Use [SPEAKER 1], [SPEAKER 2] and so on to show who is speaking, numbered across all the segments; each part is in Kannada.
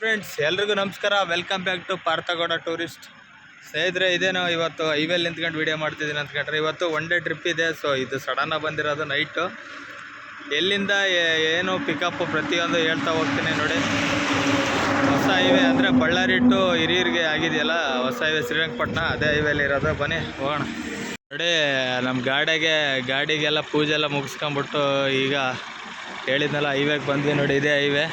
[SPEAKER 1] ಫ್ರೆಂಡ್ಸ್ ಎಲ್ರಿಗೂ ನಮಸ್ಕಾರ. Welcome back to Parthagowda tourist ಸ್ನೇಹಿತರೆ, ಇದೇನೋ ಇವತ್ತು ಹೈವೇಲಿ ನಿಂತ್ಕೊಂಡು ವೀಡಿಯೋ ಮಾಡ್ತಿದ್ದೀನಿ ಅಂದ್ಕೊಂಡ್ರೆ ಇವತ್ತು ಒನ್ ಡೇ ಟ್ರಿಪ್ ಇದೆ ಸೊ ಇದು ಸಡನ್ನಾಗಿ ಬಂದಿರೋದು ನೈಟು ಎಲ್ಲಿಂದ ಏನು ಪಿಕಪ್ ಪ್ರತಿಯೊಂದು ಹೇಳ್ತಾ ಹೋಗ್ತೀನಿ ನೋಡಿ. ಹೊಸ ಹೈವೇ ಅಂದರೆ ಬಳ್ಳಾರಿ ಟು ಹಿರಿಯರಿಗೆ ಆಗಿದೆಯಲ್ಲ, ಹೊಸ ಹೈವೇ ಶ್ರೀರಂಗಪಟ್ಟಣ ಅದೇ ಹೈವೇಲಿ ಇರೋದು. ಬನ್ನಿ, ಹೋಗೋಣ. ನೋಡಿ ನಮ್ಮ ಗಾಡಿಗೆ, ಗಾಡಿಗೆಲ್ಲ ಪೂಜೆ ಎಲ್ಲ ಮುಗಿಸ್ಕೊಂಬಿಟ್ಟು ಈಗ ಹೇಳಿದ್ನಲ್ಲ ಹೈವೇಗೆ ಬಂದ್ವಿ ನೋಡಿ, ಇದೇ ಹೈವೇ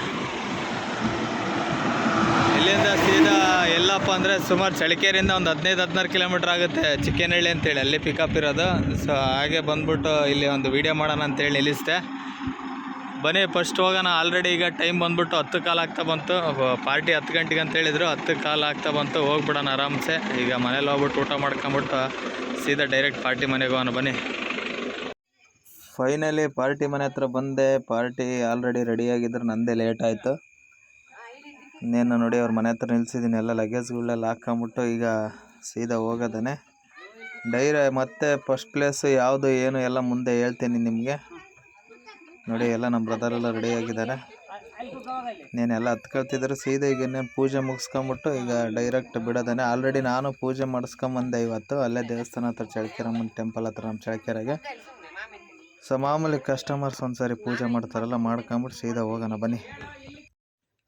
[SPEAKER 1] ಇಲ್ಲಿಂದ ಸೀದಾ ಎಲ್ಲಪ್ಪ ಅಂದರೆ ಸುಮಾರು ಚಳಿಕೇರಿಯಿಂದ ಒಂದು ಹದಿನೈದು, ಹದಿನಾರು ಕಿಲೋಮೀಟ್ರ್ ಆಗುತ್ತೆ ಚಿಕ್ಕನಹಳ್ಳಿ ಅಂತೇಳಿ, ಅಲ್ಲಿ ಪಿಕಪ್ ಇರೋದು. ಸೊ ಹಾಗೆ ಬಂದ್ಬಿಟ್ಟು ಇಲ್ಲಿ ಒಂದು ವೀಡಿಯೋ ಮಾಡೋಣ ಅಂತೇಳಿ ನಿಲ್ಲಿಸ್ದೆ. ಬನ್ನಿ ಫಸ್ಟ್ ಹೋಗೋಣ. ಆಲ್ರೆಡಿ ಈಗ ಟೈಮ್ ಬಂದ್ಬಿಟ್ಟು ಹತ್ತು ಕಾಲು ಆಗ್ತಾ ಬಂತು. ಪಾರ್ಟಿ ಹತ್ತು ಗಂಟೆಗೆ ಅಂತ ಹೇಳಿದ್ರು. ಹತ್ತು ಕಾಲು ಆಗ್ತಾ ಬಂತು. ಹೋಗ್ಬಿಡೋಣ ಆರಾಮ್ಸೆ. ಈಗ ಮನೇಲಿ ಹೋಗ್ಬಿಟ್ಟು ಊಟ ಮಾಡ್ಕೊಂಬಿಟ್ಟು ಸೀದಾ ಡೈರೆಕ್ಟ್ ಪಾರ್ಟಿ ಮನೆಗೆ ಹೋಗೋಣ. ಬನ್ನಿ. ಫೈನಲಿ ಪಾರ್ಟಿ ಮನೆ ಹತ್ರ ಬಂದೆ. ಪಾರ್ಟಿ ಆಲ್ರೆಡಿ ರೆಡಿಯಾಗಿದ್ರು ನಂದೇ ಲೇಟ್ ಆಯಿತು. ಇನ್ನೇನು ನೋಡಿ ಅವ್ರ ಮನೆ ಹತ್ರ ನಿಲ್ಸಿದ್ದೀನಿ. ಎಲ್ಲ ಲಗೇಜ್ಗಳೆಲ್ಲ ಹಾಕ್ಕೊಂಬಿಟ್ಟು ಈಗ ಸೀದಾ ಹೋಗೋದಾನೆ. ಡೈರೆ ಮತ್ತೆ ಫಸ್ಟ್ ಪ್ಲೇಸ್ ಯಾವುದು ಏನು ಎಲ್ಲ ಮುಂದೆ ಹೇಳ್ತೀನಿ ನಿಮಗೆ. ನೋಡಿ ಎಲ್ಲ ನಮ್ಮ ಬ್ರದರ್ ಎಲ್ಲ ರೆಡಿ ಆಗಿದ್ದಾರೆ. ನೀನೆಲ್ಲ ಹತ್ಕೊಳ್ತಿದ್ರು. ಸೀದಾ ಈಗ ಇನ್ನೇನು ಪೂಜೆ ಮುಗಿಸ್ಕೊಂಬಿಟ್ಟು ಈಗ ಡೈರೆಕ್ಟ್ ಬಿಡೋದಾನೆ. ಆಲ್ರೆಡಿ ನಾನು ಪೂಜೆ ಮಾಡಿಸ್ಕೊಂಬಂದೆ ಇವತ್ತು. ಅಲ್ಲೇ ದೇವಸ್ಥಾನ ಹತ್ರ ಚಳಕೆರಮ್ಮನ ಟೆಂಪಲ್ ಹತ್ರ ನಮ್ಮ ಚಳಕೆರೆಗೆ ಸೊ ಮಾಮೂಲಿ ಕಸ್ಟಮರ್ಸ್ ಒಂದ್ಸರಿ ಪೂಜೆ ಮಾಡ್ತಾರಲ್ಲ ಮಾಡ್ಕೊಂಬಿಟ್ಟು ಸೀದಾ ಹೋಗೋಣ ಬನ್ನಿ.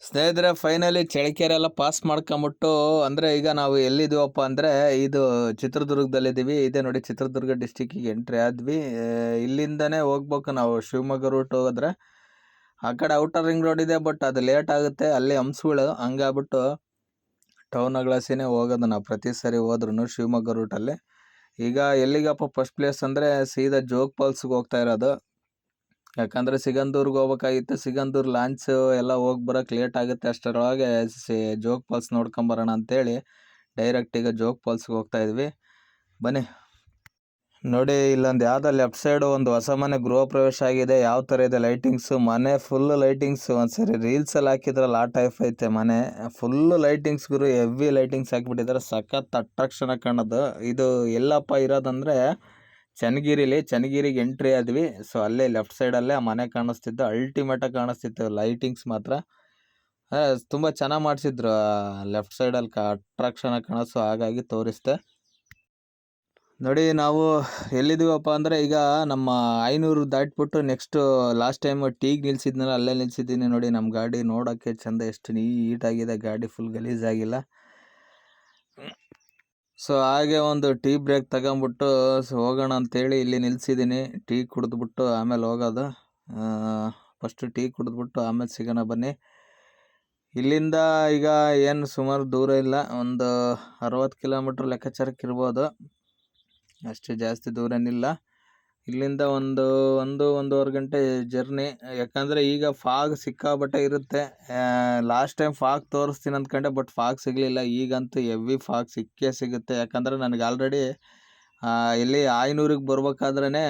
[SPEAKER 1] ಸ್ನೇಹಿತರೆ ಫೈನಲಿ ಚಳಿಕೆರೆಲ್ಲ ಪಾಸ್ ಮಾಡ್ಕೊಂಬಿಟ್ಟು, ಅಂದರೆ ಈಗ ನಾವು ಎಲ್ಲಿದ್ದೀವಪ್ಪ ಅಂದರೆ, ಇದು ಚಿತ್ರದುರ್ಗದಲ್ಲಿದ್ದೀವಿ. ಇದೇ ನೋಡಿ ಚಿತ್ರದುರ್ಗ ಡಿಸ್ಟಿಕ್ಕಿಗೆ ಎಂಟ್ರಿ ಆದ್ವಿ. ಇಲ್ಲಿಂದನೇ ಹೋಗ್ಬೇಕು ನಾವು. ಶಿವಮೊಗ್ಗ ರೂಟ್ ಹೋದ್ರೆ, ಆ ಕಡೆ ಔಟರ್ ರಿಂಗ್ ರೋಡ್ ಇದೆ ಬಟ್ ಅದು ಲೇಟ್ ಆಗುತ್ತೆ. ಅಲ್ಲಿ ಹಂಸಗಳು, ಹಂಗಾಗ್ಬಿಟ್ಟು ಟೌನ್ ಅಗ್ಲಾಸಿನೇ ಹೋಗೋದು ನಾವು. ಪ್ರತಿ ಸರಿ ಹೋದ್ರೂ ಶಿವಮೊಗ್ಗ ರೂಟಲ್ಲಿ ಈಗ ಎಲ್ಲಿಗಪ್ಪ ಫಸ್ಟ್ ಪ್ಲೇಸ್ ಅಂದರೆ, ಸೀದಾ ಜೋಗ್ ಫಾಲ್ಸ್ಗೆ ಹೋಗ್ತಾ ಇರೋದು. ಯಾಕಂದರೆ ಸಿಗಂದೂರ್ಗೆ ಹೋಗ್ಬೇಕಾಗಿತ್ತು. ಸಿಗಂದೂರು ಲಾಂಚ್ ಎಲ್ಲ ಹೋಗಿ ಬರೋಕೆ ಲೇಟ್ ಆಗುತ್ತೆ. ಅಷ್ಟರೊಳಗೆ ಸಿ ಜೋಗ್ ಫಾಲ್ಸ್ ನೋಡ್ಕೊಂಬರೋಣ ಅಂತೇಳಿ ಡೈರೆಕ್ಟ್ ಈಗ ಜೋಗ್ ಫಾಲ್ಸ್ಗೆ ಹೋಗ್ತಾ ಇದ್ವಿ. ಬನ್ನಿ. ನೋಡಿ, ಇಲ್ಲೊಂದು ಯಾವುದೋ ಲೆಫ್ಟ್ ಸೈಡು ಒಂದು ಹೊಸ ಮನೆ ಗೃಹ ಪ್ರವೇಶ ಆಗಿದೆ. ಯಾವ ಥರ ಇದೆ ಲೈಟಿಂಗ್ಸು? ಮನೆ ಫುಲ್ ಲೈಟಿಂಗ್ಸು. ಒಂದ್ಸರಿ ರೀಲ್ಸಲ್ಲಿ ಹಾಕಿದ್ರಲ್ಲ, ಆ ಟೈಪ್ ಐತೆ ಮನೆ. ಫುಲ್ಲು ಲೈಟಿಂಗ್ಸ್ ಗುರು ಹೆವಿ ಲೈಟಿಂಗ್ಸ್ ಹಾಕ್ಬಿಟ್ಟಿದ್ದಾರೆ ಸಖತ್ ಅಟ್ರಾಕ್ಷನ್ ಆಗಿ ಕಾಣೋದು. ಇದು ಎಲ್ಲಪ್ಪ ಇರೋದಂದರೆ ಚನ್ನಗಿರಿಲಿ, ಚನ್ನಗಿರಿಗೆ ಎಂಟ್ರಿ ಆದ್ವಿ. ಸೊ ಅಲ್ಲೇ ಲೆಫ್ಟ್ ಸೈಡಲ್ಲೇ ಆ ಮನೆ ಕಾಣಿಸ್ತಿತ್ತು. ಅಲ್ಟಿಮೇಟಾಗಿ ಕಾಣಿಸ್ತಿತ್ತು. ಲೈಟಿಂಗ್ಸ್ ಮಾತ್ರ. ತುಂಬ ಚೆನ್ನಾಗಿ ಮಾಡಿಸಿದ್ರು. ಲೆಫ್ಟ್ ಸೈಡಲ್ಲಿ ಅಟ್ರಾಕ್ಷನ್ ಆಗಿ ಕಾಣಿಸೋ ಹಾಗಾಗಿ ತೋರಿಸ್ದೆ. ನೋಡಿ, ನಾವು ಎಲ್ಲಿದ್ದೀವಪ್ಪ ಅಂದರೆ ಈಗ ನಮ್ಮ ಐನೂರು ದಾಟ್ಬಿಟ್ಟು ನೆಕ್ಸ್ಟು ಲಾಸ್ಟ್ ಟೈಮ್ ಟೀಗ್ ನಿಲ್ಸಿದ್ನಲ್ಲ, ಅಲ್ಲೇ ನಿಲ್ಸಿದ್ದೀನಿ ನೋಡಿ. ನಮ್ಮ ಗಾಡಿ ನೋಡೋಕ್ಕೆ ಚಂದ, ಎಷ್ಟು ನೀಟಾಗಿದೆ ಗಾಡಿ ಫುಲ್ ಗಲೀಜಾಗಿಲ್ಲ. ಸೊ ಹಾಗೆ ಒಂದು ಟೀ ಬ್ರೇಕ್ ತಗೊಂಬಿಟ್ಟು ಹೋಗೋಣ ಅಂತೇಳಿ ಇಲ್ಲಿ ನಿಲ್ಸಿದ್ದೀನಿ. ಟೀ ಕುಡಿದ್ಬಿಟ್ಟು ಆಮೇಲೆ ಹೋಗೋದು. ಫಸ್ಟು ಟೀ ಕುಡಿದ್ಬಿಟ್ಟು ಆಮೇಲೆ ಸಿಗೋಣ ಬನ್ನಿ. ಇಲ್ಲಿಂದ ಈಗ ಏನು ಸುಮಾರು ದೂರ ಇಲ್ಲ. ಒಂದು ಅರವತ್ತು ಕಿಲೋಮೀಟ್ರ್ ಲೆಕ್ಕಾಚಾರಕ್ಕೆ ಇರ್ಬೋದು. ಅಷ್ಟು ಜಾಸ್ತಿ ದೂರ ಏನಿಲ್ಲ. ಇಲ್ಲಿಂದ ಒಂದು ಒಂದು, ಒಂದೂವರೆ ಗಂಟೆ ಜರ್ನಿ ಯಾಕಂದರೆ ಈಗ ಫಾಗ್ ಸಿಕ್ಕಾಬಟ್ಟೆ ಇರುತ್ತೆ. ಲಾಸ್ಟ್ ಟೈಮ್ ಫಾಗ್ ತೋರಿಸ್ತೀನಿ ಅಂದ್ಕೊಂಡೆ ಬಟ್ ಫಾಗ್ ಸಿಗಲಿಲ್ಲ. ಈಗಂತೂ ಎವಿ ಫಾಗ್ ಸಿಕ್ಕೇ ಸಿಗುತ್ತೆ. ಯಾಕಂದರೆ ನನಗೆ ಆಲ್ರೆಡಿ ಇಲ್ಲಿ ಆಯನೂರಿಗೆ ಬರ್ಬೇಕಾದ್ರೇ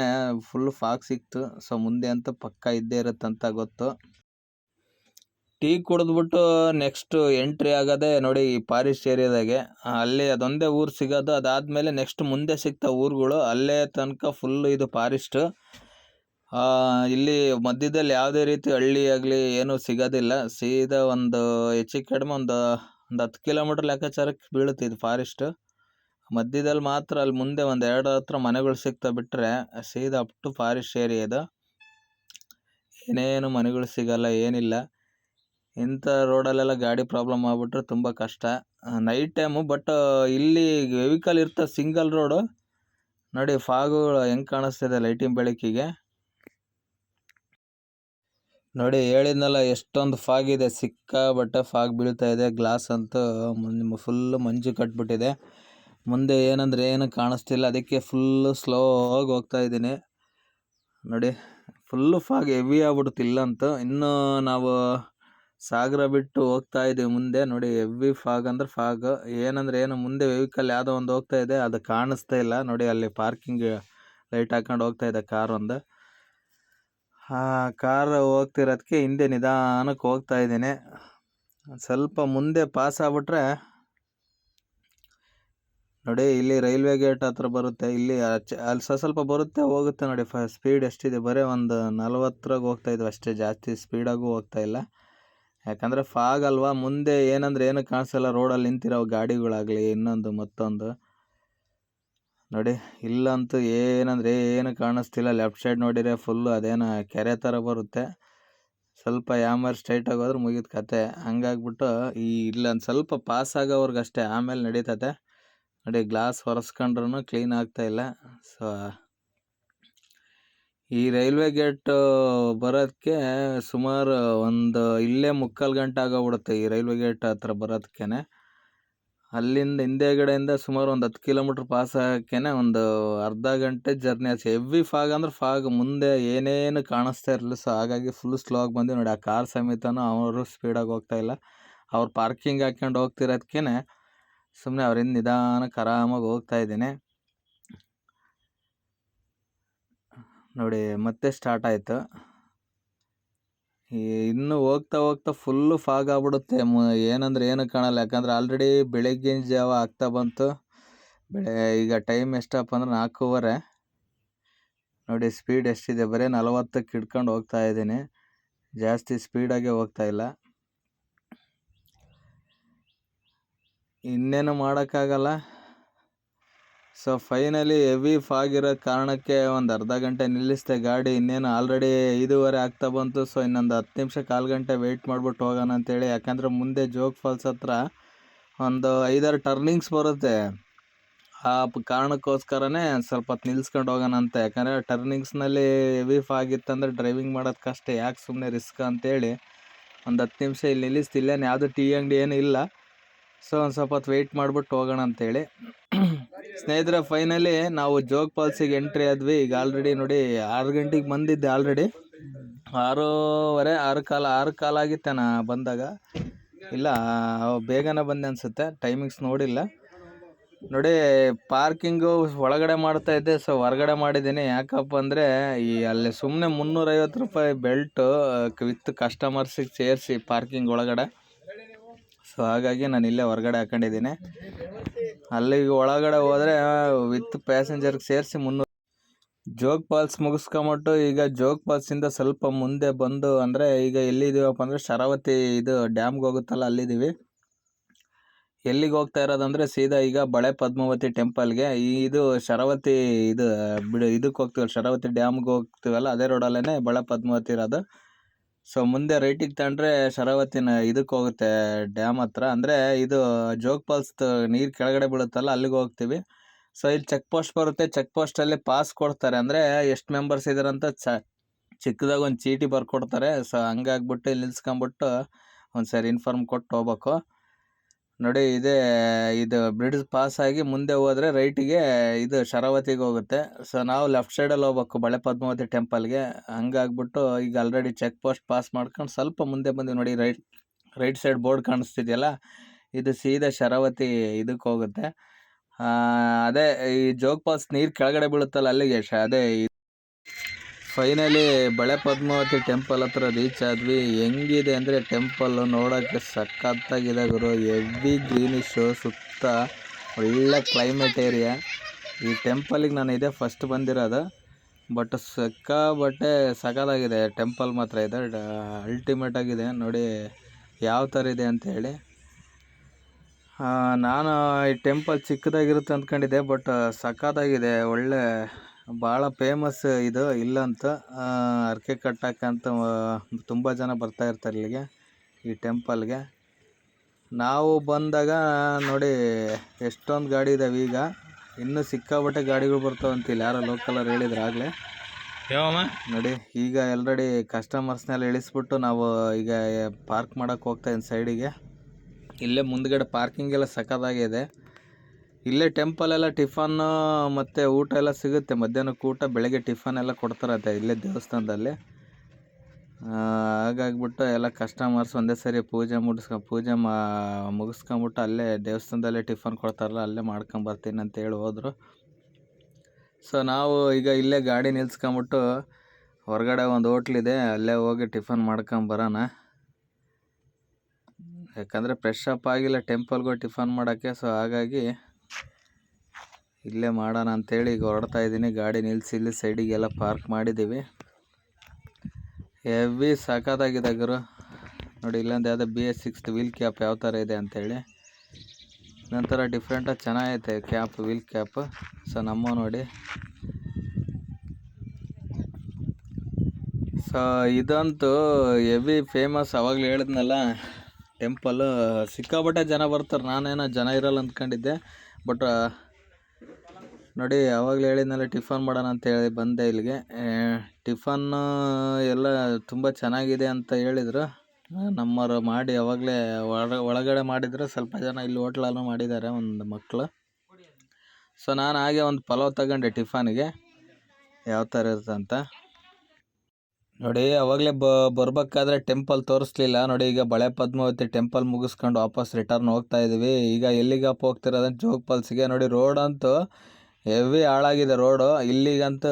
[SPEAKER 1] ಫುಲ್ ಫಾಗ್ ಸಿಕ್ತು. ಸೊ ಮುಂದೆ ಅಂತೂ ಪಕ್ಕ ಇದ್ದೇ ಇರುತ್ತಂತ ಗೊತ್ತು. ಟೀ ಕುಡಿದ್ಬಿಟ್ಟು ನೆಕ್ಸ್ಟ್ ಎಂಟ್ರಿ ಆಗೋದೇ ನೋಡಿ ಈ ಫಾರೆಸ್ಟ್ ಏರಿಯಾದಾಗೆ. ಅಲ್ಲಿ ಅದೊಂದೇ ಊರು ಸಿಗೋದು, ಅದಾದಮೇಲೆ ನೆಕ್ಸ್ಟ್ ಮುಂದೆ ಸಿಗ್ತಾ ಊರುಗಳು, ಅಲ್ಲೇ ತನಕ ಫುಲ್ ಇದು ಫಾರೆಸ್ಟು ಇಲ್ಲಿ ಮಧ್ಯದಲ್ಲಿ ಯಾವುದೇ ರೀತಿ ಹಳ್ಳಿ ಆಗಲಿ ಏನೂ ಸಿಗೋದಿಲ್ಲ. ಸೀದಾ ಒಂದು ಹೆಚ್ಚು ಕಡಿಮೆ ಒಂದು ಒಂದು ಹತ್ತು ಕಿಲೋಮೀಟ್ರ್ ಲೆಕ್ಕಾಚಾರಕ್ಕೆ ಬೀಳುತ್ತೆ ಇದು ಫಾರೆಸ್ಟು ಮಧ್ಯದಲ್ಲಿ ಮಾತ್ರ ಅಲ್ಲಿ ಮುಂದೆ ಒಂದು ಎರಡು ಹತ್ರ ಮನೆಗಳು ಸಿಗ್ತಾ ಬಿಟ್ಟರೆ ಸೀದಾ ಅಪ್ ಟು ಫಾರೆಸ್ಟ್ ಏರಿಯಾ ಇದು ಏನೇನು ಮನೆಗಳು ಸಿಗಲ್ಲ, ಏನಿಲ್ಲ. ಇಂಥ ರೋಡಲ್ಲೆಲ್ಲ ಗಾಡಿ ಪ್ರಾಬ್ಲಮ್ ಆಗ್ಬಿಟ್ರೆ ತುಂಬ ಕಷ್ಟ. ನೈಟ್ ಟೈಮು, ಬಟ್, ಇಲ್ಲಿ ವೆಹಿಕಲ್ ಇರ್ತದೆ ಸಿಂಗಲ್ ರೋಡು. ನೋಡಿ ಫಾಗು ಹೆಂಗೆ ಕಾಣಿಸ್ತಿದೆ ಲೈಟಿಂಗ್ ಬೆಳಕಿಗೆ. ನೋಡಿ, ಹೇಳಿದ್ನಲ್ಲ, ಎಷ್ಟೊಂದು ಫಾಗ್ ಇದೆ. ಸಿಕ್ಕಾಬಟ್ಟೆ ಫಾಗ್ ಬೀಳ್ತಾ ಇದೆ. ಗ್ಲಾಸ್ ಅಂತೂ ಫುಲ್ಲು ಮಂಜು ಕಟ್ಬಿಟ್ಟಿದೆ. ಮುಂದೆ ಏನಂದ್ರೆ ಏನು ಕಾಣಿಸ್ತಿಲ್ಲ. ಅದಕ್ಕೆ ಫುಲ್ಲು ಸ್ಲೋ ಆಗಿ ಹೋಗ್ತಾ ಇದ್ದೀನಿ. ನೋಡಿ, ಫುಲ್ಲು ಫಾಗ್ ಹೆವಿ ಆಗ್ಬಿಡ್ತಿಲ್ಲ ಅಂತೂ. ಇನ್ನೂ ನಾವು ಸಾಗರ ಬಿಟ್ಟು ಹೋಗ್ತಾ ಇದೆ ಮುಂದೆ. ನೋಡಿ, ಹೆವಿ ಫಾಗ್ ಅಂದ್ರೆ ಫಾಗ್ ಏನಂದ್ರೆ ಏನು, ಮುಂದೆ ವೆಹಿಕಲ್ ಯಾವುದೋ ಒಂದು ಹೋಗ್ತಾ ಇದೆ, ಅದು ಕಾಣಿಸ್ತಾ ಇಲ್ಲ. ನೋಡಿ, ಅಲ್ಲಿ ಪಾರ್ಕಿಂಗ್ ಲೈಟ್ ಹಾಕೊಂಡು ಹೋಗ್ತಾ ಇದೆ ಕಾರ್ ಒಂದು. ಆ ಕಾರ್ ಹೋಗ್ತಿರೋದಕ್ಕೆ ಹಿಂದೆ ನಿಧಾನಕ್ಕೆ ಹೋಗ್ತಾ ಇದ್ದೀನಿ. ಸ್ವಲ್ಪ ಮುಂದೆ ಪಾಸ್ ಆಗ್ಬಿಟ್ರೆ, ನೋಡಿ, ಇಲ್ಲಿ ರೈಲ್ವೆ ಗೇಟ್ ಹತ್ರ ಬರುತ್ತೆ. ಇಲ್ಲಿ ಅಲ್ಲಿ ಸ್ವಲ್ಪ ಬರುತ್ತೆ, ಹೋಗುತ್ತೆ ನೋಡಿ. ಫ ಸ್ಪೀಡ್ ಎಷ್ಟಿದೆ, ಬರೀ ಒಂದು ನಲ್ವತ್ತರಾಗ ಹೋಗ್ತಾ ಇದ್ವಿ ಅಷ್ಟೇ. ಜಾಸ್ತಿ ಸ್ಪೀಡಾಗೂ ಹೋಗ್ತಾ ಇಲ್ಲ. ಯಾಕಂದರೆ ಫಾಗ್ ಅಲ್ವಾ? ಮುಂದೆ ಏನಂದ್ರೆ ಏನು ಕಾಣಿಸಲ್ಲ? ರೋಡಲ್ಲಿ ನಿಂತಿರೋ ಗಾಡಿಗಳಾಗಲಿ, ಇನ್ನೊಂದು, ಮತ್ತೊಂದು. ನೋಡಿ, ಇಲ್ಲಂತೂ ಏನಂದ್ರೆ ಏನು ಕಾಣಿಸ್ತಿಲ್ಲ. ಲೆಫ್ಟ್ ಸೈಡ್ ನೋಡಿದರೆ ಫುಲ್ಲು ಅದೇನೋ ಕೆರೆ ಥರ ಬರುತ್ತೆ. ಸ್ವಲ್ಪ ಯಾಮರ್ ಸ್ಟ್ರೈಟಾಗಿ ಹೋದ್ರೆ ಮುಗಿದ ಕತೆ. ಹಂಗಾಗ್ಬಿಟ್ಟು ಈ ಇಲ್ಲೊಂದು ಸ್ವಲ್ಪ ಪಾಸ್ ಆಗೋವ್ರಿಗಷ್ಟೇ ಆಮೇಲೆ ನಡೀತತೆ. ನೋಡಿ ಗ್ಲಾಸ್ ಒರೆಸ್ಕೊಂಡ್ರು ಕ್ಲೀನ್ ಆಗ್ತಾ ಇಲ್ಲ. ಸೊ ಈ ರೈಲ್ವೆ ಗೇಟ್ ಬರೋದಕ್ಕೆ ಸುಮಾರು ಒಂದು ಇಲ್ಲೇ ಮುಕ್ಕಾಲು ಗಂಟೆ ಆಗೋಗ್ಬಿಡುತ್ತೆ ಈ ರೈಲ್ವೆ ಗೇಟ್ ಹತ್ರ ಬರೋದಕ್ಕೇನೆ ಅಲ್ಲಿಂದ ಹಿಂದೆಗಡೆಯಿಂದ ಸುಮಾರು ಒಂದು ಹತ್ತು ಕಿಲೋಮೀಟ್ರ್ ಪಾಸ್ ಆಗೋಕ್ಕೇನೆ ಒಂದು ಅರ್ಧ ಗಂಟೆ ಜರ್ನಿ ಆಚೆ. ಹೆವಿ ಫಾಗ್ ಅಂದ್ರೆ ಫಾಗ್ ಮುಂದೆ ಏನೇನು ಕಾಣಿಸ್ತಾ ಇರಲಿಲ್ಲ. ಸೊ ಹಾಗಾಗಿ ಫುಲ್ ಸ್ಲೋ ಆಗಿ ಬಂದು ನೋಡಿ. ಆ ಕಾರ್ ಸಮೇತನೂ ಅವರು ಸ್ಪೀಡಾಗಿ ಹೋಗ್ತಾ ಇಲ್ಲ. ಅವ್ರು ಪಾರ್ಕಿಂಗ್ ಹಾಕ್ಕೊಂಡು ಹೋಗ್ತಿರೋದ್ಕೇ ಸುಮ್ಮನೆ ಅವ್ರಿಂದ ನಿಧಾನಕ್ಕೆ ಆರಾಮಾಗಿ ಹೋಗ್ತಾ ಇದ್ದೀನಿ. ನೋಡಿ, ಮತ್ತೆ ಸ್ಟಾರ್ಟ್ ಆಯಿತು. ಇನ್ನು ಹೋಗ್ತಾ ಹೋಗ್ತಾ ಫುಲ್ಲು ಫಾಗ್ ಆಗ್ಬಿಡುತ್ತೆ. ಮ, ಏನಂದ್ರೆ ಏನು ಕಾಣಲ್ಲ. ಯಾಕಂದ್ರೆ ಆಲ್ರೆಡಿ ಬೆಳಗ್ಗಿನ ಜಾವ ಆಗ್ತಾ ಬಂತು. ಬೆಳೆ, ಈಗ ಟೈಮ್ ಎಷ್ಟಪ್ಪ ಅಂದ್ರೆ ನಾಲ್ಕೂವರೆ. ನೋಡಿ ಸ್ಪೀಡ್ ಎಷ್ಟಿದೆ. ಬರೀ ನಲವತ್ತಕ್ಕೆ ಹಿಡ್ಕೊಂಡು ಹೋಗ್ತಾ ಇದ್ದೀನಿ. ಜಾಸ್ತಿ ಸ್ಪೀಡಾಗೆ ಹೋಗ್ತಾ ಇಲ್ಲ. ಇನ್ನೇನು ಮಾಡೋಕ್ಕಾಗಲ್ಲ. ಸೊ ಫೈನಲಿ ಹೆವಿ ಫಾಗ್ ಇರೋ ಕಾರಣಕ್ಕೆ ಒಂದು ಅರ್ಧ ಗಂಟೆ ನಿಲ್ಲಿಸಿದೆ ಗಾಡಿ. ಇನ್ನೇನು ಆಲ್ರೆಡಿ ಐದೂವರೆ ಆಗ್ತಾ ಬಂತು. ಸೊ ಇನ್ನೊಂದು ಹತ್ತು ನಿಮಿಷ ಕಾಲು ಗಂಟೆ ವೆಯ್ಟ್ ಮಾಡ್ಬಿಟ್ಟು ಹೋಗೋಣ ಅಂತೇಳಿ. ಯಾಕಂದರೆ ಮುಂದೆ ಜೋಗ್ ಫಾಲ್ಸ್ ಹತ್ರ ಒಂದು ಐದಾರು ಟರ್ನಿಂಗ್ಸ್ ಬರುತ್ತೆ. ಆ ಕಾರಣಕ್ಕೋಸ್ಕರನೇ ಸ್ವಲ್ಪ ಹೊತ್ತು ನಿಲ್ಸ್ಕೊಂಡು ಹೋಗೋಣ ಅಂತ. ಯಾಕಂದರೆ ಟರ್ನಿಂಗ್ಸ್ನಲ್ಲಿ ಹೆವಿ ಫಾಗ್ ಇತ್ತಂದರೆ ಡ್ರೈವಿಂಗ್ ಮಾಡೋದು ಕಷ್ಟ. ಯಾಕೆ ಸುಮ್ಮನೆ ರಿಸ್ಕ್ ಅಂತೇಳಿ ಒಂದು ಹತ್ತು ನಿಮಿಷ ಇಲ್ಲಿ ನಿಲ್ಲಿಸ್ತಿಲ್ಲೇನು ಯಾವುದು ಟೀ ಅಂಗಡಿ ಏನೂ ಇಲ್ಲ. ಸೊ ಒಂದು ಸ್ವಲ್ಪ ಹೊತ್ತು ವೆಯ್ಟ್ ಮಾಡಿಬಿಟ್ಟು ಹೋಗೋಣ ಅಂತೇಳಿ. ಸ್ನೇಹಿತರೆ ಫೈನಲಿ ನಾವು ಜೋಗ್ ಫಾಲ್ಸಿಗೆ ಎಂಟ್ರಿ ಆದ್ವಿ. ಈಗ ಆಲ್ರೆಡಿ ನೋಡಿ ಆರು ಗಂಟೆಗೆ ಬಂದಿದ್ದೆ ಆಲ್ರೆಡಿ ಆರೂವರೆ, ಆರು ಕಾಲ ಆರು ಕಾಲ ಆಗಿತ್ತೆ ನಾ ಬಂದಾಗ. ಇಲ್ಲ, ಬೇಗನೆ ಬಂದೆ ಅನಿಸುತ್ತೆ. ಟೈಮಿಂಗ್ಸ್ ನೋಡಿಲ್ಲ. ನೋಡಿ ಪಾರ್ಕಿಂಗು ಒಳಗಡೆ ಮಾಡ್ತಾ ಇದ್ದೆ ಸೊ ಹೊರಗಡೆ ಮಾಡಿದ್ದೀನಿ. ಯಾಕಪ್ಪ ಅಂದರೆ, ಈ ಅಲ್ಲಿ ಸುಮ್ಮನೆ ಮುನ್ನೂರೈವತ್ತು ರೂಪಾಯಿ ಬೆಲ್ಟು ವಿತ್ ಕಸ್ಟಮರ್ಸಿಗೆ ಸೇರಿಸಿ ಪಾರ್ಕಿಂಗ್ ಒಳಗಡೆ. ಸೊ ಹಾಗಾಗಿ ನಾನು ಇಲ್ಲೇ ಹೊರಗಡೆ ಹಾಕೊಂಡಿದ್ದೀನಿ. ಅಲ್ಲಿಗೆ ಒಳಗಡೆ ಹೋದರೆ ವಿತ್ ಪ್ಯಾಸೆಂಜರ್ಗೆ ಸೇರಿಸಿ ಮುನ್ನೂರು. ಜೋಗ್ ಫಾಲ್ಸ್ ಮುಗಿಸ್ಕೊಂಬಿಟ್ಟು ಈಗ ಜೋಗ್ ಫಾಲ್ಸಿಂದ ಸ್ವಲ್ಪ ಮುಂದೆ ಬಂದು ಅಂದರೆ, ಈಗ ಎಲ್ಲಿದ್ದೀವಪ್ಪ ಅಂದರೆ ಶರಾವತಿ ಇದು ಡ್ಯಾಮ್ಗೆ ಹೋಗುತ್ತಲ್ಲ, ಅಲ್ಲಿದ್ದೀವಿ. ಎಲ್ಲಿಗೆ ಹೋಗ್ತಾ ಇರೋದಂದರೆ ಸೀದಾ ಈಗ ಬಳೆ ಪದ್ಮಾವತಿ ಟೆಂಪಲ್ಗೆ ಇದು ಶರಾವತಿ ಇದು, ಬಿಡು ಇದಕ್ಕೆ ಹೋಗ್ತೀವಲ್ಲ, ಶರಾವತಿ ಡ್ಯಾಮ್ಗೆ ಹೋಗ್ತೀವಲ್ಲ, ಅದೇ ರೋಡಲ್ಲೇ ಬಳೆ ಪದ್ಮಾವತಿ ಇರೋದು. ಸೊ ಮುಂದೆ ರೈಟಿಗೆ ತಗೊಂಡ್ರೆ ಶರಾವತಿನ ಇದಕ್ಕೆ ಹೋಗುತ್ತೆ ಡ್ಯಾಮ್ ಹತ್ರ. ಅಂದರೆ ಇದು ಜೋಗ್ ಫಾಲ್ಸ್ ನೀರು ಕೆಳಗಡೆ ಬೀಳುತ್ತಲ್ಲ, ಅಲ್ಲಿಗೆ ಹೋಗ್ತೀವಿ. ಸೊ ಇಲ್ಲಿ ಚೆಕ್ ಪೋಸ್ಟ್ ಬರುತ್ತೆ. ಚೆಕ್ ಪೋಸ್ಟಲ್ಲಿ ಪಾಸ್ ಕೊಡ್ತಾರೆ. ಅಂದರೆ ಎಷ್ಟು ಮೆಂಬರ್ಸ್ ಇದ್ದಾರಂತ ಚ, ಚಿಕ್ಕದಾಗ ಒಂದು ಚೀಟಿ ಬರ್ಕೊಡ್ತಾರೆ. ಸೊ ಹಂಗಾಗ್ಬಿಟ್ಟು ಇಲ್ಲಿ ನಿಲ್ಸ್ಕೊಂಬಿಟ್ಟು ಒಂದು ಸರಿ ಇನ್ಫಾರ್ಮ್ ಕೊಟ್ಟು ಹೋಗ್ಬೇಕು. ನೋಡಿ ಇದೇ, ಇದು ಬ್ರಿಡ್ಜ್ ಪಾಸ್ ಆಗಿ ಮುಂದೆ ಹೋದರೆ ರೈಟಿಗೆ ಇದು ಶರಾವತಿಗೆ ಹೋಗುತ್ತೆ. ಸೊ ನಾವು ಲೆಫ್ಟ್ ಸೈಡಲ್ಲಿ ಹೋಗ್ಬೇಕು ಬಳೆ ಪದ್ಮಾವತಿ ಟೆಂಪಲ್ಗೆ ಹಂಗಾಗ್ಬಿಟ್ಟು ಈಗ ಆಲ್ರೆಡಿ ಚೆಕ್ ಪೋಸ್ಟ್ ಪಾಸ್ ಮಾಡ್ಕೊಂಡು ಸ್ವಲ್ಪ ಮುಂದೆ ಬಂದು ನೋಡಿ ರೈಟ್ ರೈಟ್ ಸೈಡ್ ಬೋರ್ಡ್ ಕಾಣಿಸ್ತಿದೆಯಲ್ಲ, ಇದು ಸೀದಾ ಶರಾವತಿ ಇದಕ್ಕೆ ಹೋಗುತ್ತೆ. ಅದೇ ಈ ಜೋಗ್ ಪಾಸ್ ನೀರು ಕೆಳಗಡೆ ಬೀಳುತ್ತಲ್ಲ ಅಲ್ಲಿಗೆ, ಶ, ಅದೇ ಫೈನಲಿ ಬಳೆ ಪದ್ಮಾವತಿ ಟೆಂಪಲ್ ಹತ್ರ ರೀಚ್ ಆದ್ವಿ. ಹೆಂಗಿದೆ ಅಂದರೆ ಟೆಂಪಲ್ ನೋಡೋಕ್ಕೆ ಸಖತ್ತಾಗಿದೆ ಗುರು. ಎವಿ ಗ್ರೀನಿಶು ಸುತ್ತ ಒಳ್ಳೆ ಕ್ಲೈಮೇಟ್ ಏರಿಯಾ ಈ ಟೆಂಪಲಿಗೆ ನಾನು ಇದೇ ಫಸ್ಟ್ ಬಂದಿರೋದು. ಬಟ್ ಸಿಕ್ಕಾಬಟ್ಟೆ ಸಖತ್ತಾಗಿದೆ. ಟೆಂಪಲ್ ಮಾತ್ರ ಇದೆ. ಅಲ್ಟಿಮೇಟ್ ಆಗಿದೆ. ನೋಡಿ ಯಾವ ಥರ ಇದೆ ಅಂತ ಹೇಳಿ. ನಾನು ಈ ಟೆಂಪಲ್ ಚಿಕ್ಕದಾಗಿರುತ್ತೆ ಅಂದ್ಕೊಂಡಿದ್ದೆ ಬಟ್ ಸಖತ್ತಾಗಿದೆ. ಒಳ್ಳೆ ಭಾಳ ಫೇಮಸ್ ಇದು ಇಲ್ಲಂತ ಹರಕೆ ಕಟ್ಟಕ್ಕಂತ ತುಂಬ ಜನ ಬರ್ತಾ ಇರ್ತಾರೆ ಇಲ್ಲಿಗೆ ಈ ಟೆಂಪಲ್ಗೆ ನಾವು ಬಂದಾಗ ನೋಡಿ ಎಷ್ಟೊಂದು ಗಾಡಿ ಇದಾವೆ ಈಗ. ಇನ್ನೂ ಸಿಕ್ಕಾಬಟ್ಟೆ ಗಾಡಿಗಳು ಬರ್ತಾವಂತಿಲ್ಲ ಯಾರೋ ಲೋಕಲವ್ರು ಹೇಳಿದ್ರು ಆಗಲೇ. ನೋಡಿ ಈಗ ಆಲ್ರೆಡಿ ಕಸ್ಟಮರ್ಸ್ನೆಲ್ಲ ಇಳಿಸ್ಬಿಟ್ಟು ನಾವು ಈಗ ಪಾರ್ಕ್ ಮಾಡೋಕ್ಕೆ ಹೋಗ್ತಾ ಇದ್ದೀನಿ ಸೈಡಿಗೆ ಇಲ್ಲೇ ಮುಂದ್ಗಡೆ ಪಾರ್ಕಿಂಗ್ ಎಲ್ಲ ಸಖತ್ತಾಗಿದೆ. ಇಲ್ಲೇ ಟೆಂಪಲ್ ಎಲ್ಲ ಟಿಫನ್, ಮತ್ತು ಊಟ ಎಲ್ಲ ಸಿಗುತ್ತೆ. ಮಧ್ಯಾಹ್ನಕ್ಕೆ ಊಟ, ಬೆಳಗ್ಗೆ ಟಿಫನ್ ಎಲ್ಲ ಕೊಡ್ತಾರಂತೆ ಇಲ್ಲೇ ದೇವಸ್ಥಾನದಲ್ಲಿ. ಹಾಗಾಗ್ಬಿಟ್ಟು ಎಲ್ಲ ಕಸ್ಟಮರ್ಸ್ ಒಂದೇ ಸರಿ ಪೂಜೆ ಮುಗಿಸ್ಕೊ ಪೂಜೆ ಮಾ, ಮುಗಿಸ್ಕೊಂಬಿಟ್ಟು ಅಲ್ಲೇ ದೇವಸ್ಥಾನದಲ್ಲೇ ಟಿಫನ್ ಕೊಡ್ತಾರಲ್ಲ, ಅಲ್ಲೇ ಮಾಡ್ಕೊಂಬರ್ತೀನಿ ಅಂತ ಹೇಳಿ ಹೋದರು. ಸೊ ನಾವು ಈಗ ಇಲ್ಲೇ ಗಾಡಿ ನಿಲ್ಸ್ಕೊಂಬಿಟ್ಟು ಹೊರಗಡೆ ಒಂದು ಹೋಟ್ಲಿದೆ ಅಲ್ಲೇ ಹೋಗಿ ಟಿಫನ್ ಮಾಡ್ಕೊಂಬರೋಣ ಯಾಕಂದರೆ ಫ್ರೆಶ್ ಅಪ್ ಆಗಿಲ್ಲ ಟೆಂಪಲ್ಗೆ ಟಿಫನ್ ಮಾಡೋಕ್ಕೆ ಸೊ ಹಾಗಾಗಿ ಇಲ್ಲೇ ಮಾಡೋಣ ಅಂತೇಳಿ ಈಗ ಹೊರಡ್ತಾ ಇದ್ದೀನಿ. ಗಾಡಿ ನಿಲ್ಲಿಸಿ ಇಲ್ಲಿ ಸೈಡಿಗೆಲ್ಲ ಪಾರ್ಕ್ ಮಾಡಿದ್ದೀವಿ. ಹೆವಿ ಸಾಕಾದಾಗಿದೆ ಗುರು. ನೋಡಿ, ಇಲ್ಲೊಂದು ಯಾವುದೋ B S six wheel cap ಯಾವ ಥರ ಇದೆ ಅಂತೇಳಿ. ನಂತರ ಡಿಫ್ರೆಂಟಾಗಿ ಚೆನ್ನಾಗೈತೆ ಕ್ಯಾಪ್ ವೀಲ್ ಕ್ಯಾಪ್ ಸೊ ನಮ್ಮ ನೋಡಿ. ಸೊ ಇದಂತೂ ಹೆವಿ ಫೇಮಸ್ ಅವಾಗಲೇ ಹೇಳಿದ್ನಲ್ಲ ಟೆಂಪಲ್ಲು ಸಿಕ್ಕಾಪಟ್ಟೆ ಜನ ಬರ್ತಾರೆ. ನಾನೇನೋ ಜನ ಇರಲ್ಲ ಅಂದ್ಕೊಂಡಿದ್ದೆ. ಬಟ್ ನೋಡಿ ಯಾವಾಗಲೇ ಹೇಳಿದ್ನಲ್ಲ, ಟಿಫನ್ ಮಾಡೋಣ ಅಂತ ಹೇಳಿ ಬಂದೆ ಇಲ್ಲಿಗೆ. ಟಿಫನ್ ಎಲ್ಲ ತುಂಬ ಚೆನ್ನಾಗಿದೆ ಅಂತ ಹೇಳಿದರು. ನಮ್ಮವರು ಮಾಡಿ ಯಾವಾಗಲೇ ಒಳ ಒಳಗಡೆ ಮಾಡಿದ್ರು ಸ್ವಲ್ಪ ಜನ ಇಲ್ಲಿ ಹೋಟ್ಲಲ್ಲೂ ಮಾಡಿದ್ದಾರೆ ಒಂದು ಮಕ್ಕಳು ಸೊ ನಾನು ಹಾಗೆ ಒಂದು ಪಲಾವ್ ತಗೊಂಡೆ ಟಿಫನ್ಗೆ. ಯಾವ ಥರ ಇರುತ್ತೆ ಅಂತ. ನೋಡಿ, ಅವಾಗಲೇ ಬ, ಬರ್ಬೇಕಾದ್ರೆ ಟೆಂಪಲ್ ತೋರಿಸ್ಲಿಲ್ಲ. ನೋಡಿ, ಈಗ ಬಳೆ ಪದ್ಮಾವತಿ ಟೆಂಪಲ್ ಮುಗಿಸ್ಕೊಂಡು ವಾಪಸ್ ರಿಟರ್ನ್ ಹೋಗ್ತಾ ಇದ್ದೀವಿ ಈಗ ಎಲ್ಲಿಗಪ್ಪ ಹೋಗ್ತಿರೋದಂತ ಜೋಗ್ ಫಾಲ್ಸ್ಗೆ ನೋಡಿ, ರೋಡ್ ಅಂತೂ ಹೆವಿ ಹಾಳಾಗಿದೆ ರೋಡು. ಇಲ್ಲಿಗಂತೂ